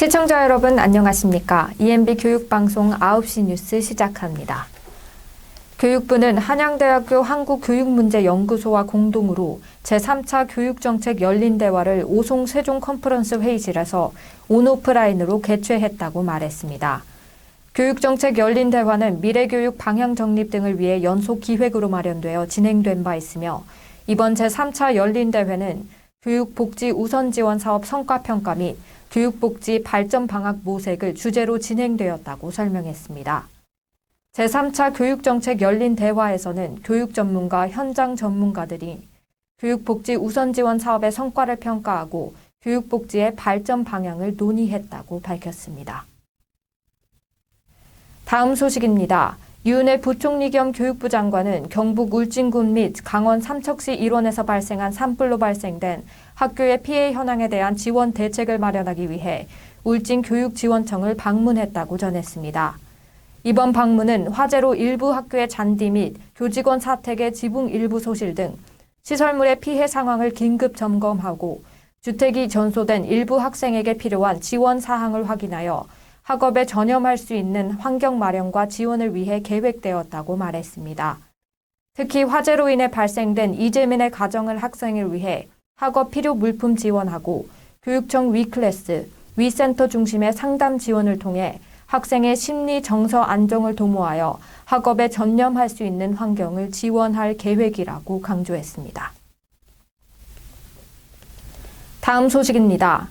시청자 여러분 안녕하십니까? EMB 교육방송 9시 뉴스 시작합니다. 교육부는 한양대학교 한국교육문제연구소와 공동으로 제3차 교육정책 열린 대화를 오송 세종 컨퍼런스 회의실에서 온오프라인으로 개최했다고 말했습니다. 교육정책 열린 대화는 미래교육 방향 정립 등을 위해 연속 기획으로 마련되어 진행된 바 있으며 이번 제3차 열린 대회는 교육복지 우선 지원 사업 성과 평가 및 교육복지 발전 방학 모색을 주제로 진행되었다고 설명했습니다. 제3차 교육정책 열린 대화에서는 교육 전문가, 현장 전문가들이 교육복지 우선 지원 사업의 성과를 평가하고 교육복지의 발전 방향을 논의했다고 밝혔습니다. 다음 소식입니다. 유은혜 부총리 겸 교육부 장관은 경북 울진군 및 강원 삼척시 일원에서 발생한 산불로 발생된 학교의 피해 현황에 대한 지원 대책을 마련하기 위해 울진 교육지원청을 방문했다고 전했습니다. 이번 방문은 화재로 일부 학교의 잔디 및 교직원 사택의 지붕 일부 소실 등 시설물의 피해 상황을 긴급 점검하고 주택이 전소된 일부 학생에게 필요한 지원 사항을 확인하여 학업에 전념할 수 있는 환경 마련과 지원을 위해 계획되었다고 말했습니다. 특히 화재로 인해 발생된 이재민의 가정을 학생을 위해 학업 필요 물품 지원하고 교육청 위클래스, 위센터 중심의 상담 지원을 통해 학생의 심리 정서 안정을 도모하여 학업에 전념할 수 있는 환경을 지원할 계획이라고 강조했습니다. 다음 소식입니다.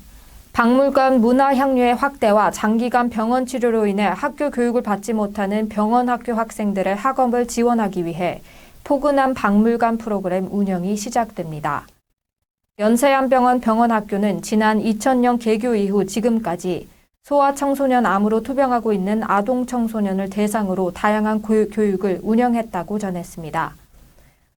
박물관 문화 향유의 확대와 장기간 병원 치료로 인해 학교 교육을 받지 못하는 병원 학교 학생들의 학업을 지원하기 위해 포근한 박물관 프로그램 운영이 시작됩니다. 연세안병원 병원학교는 지난 2000년 개교 이후 지금까지 소아 청소년 암으로 투병하고 있는 아동 청소년을 대상으로 다양한 교육을 운영했다고 전했습니다.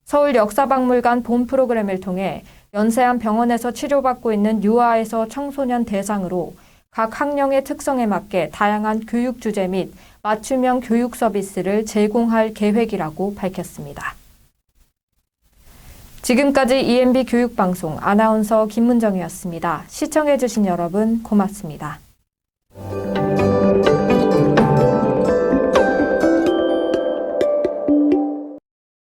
서울 역사박물관 본 프로그램을 통해 연세안 병원에서 치료받고 있는 유아에서 청소년 대상으로 각 학령의 특성에 맞게 다양한 교육 주제 및 맞춤형 교육 서비스를 제공할 계획이라고 밝혔습니다. 지금까지 EMB 교육방송 아나운서 김문정이었습니다. 시청해주신 여러분 고맙습니다.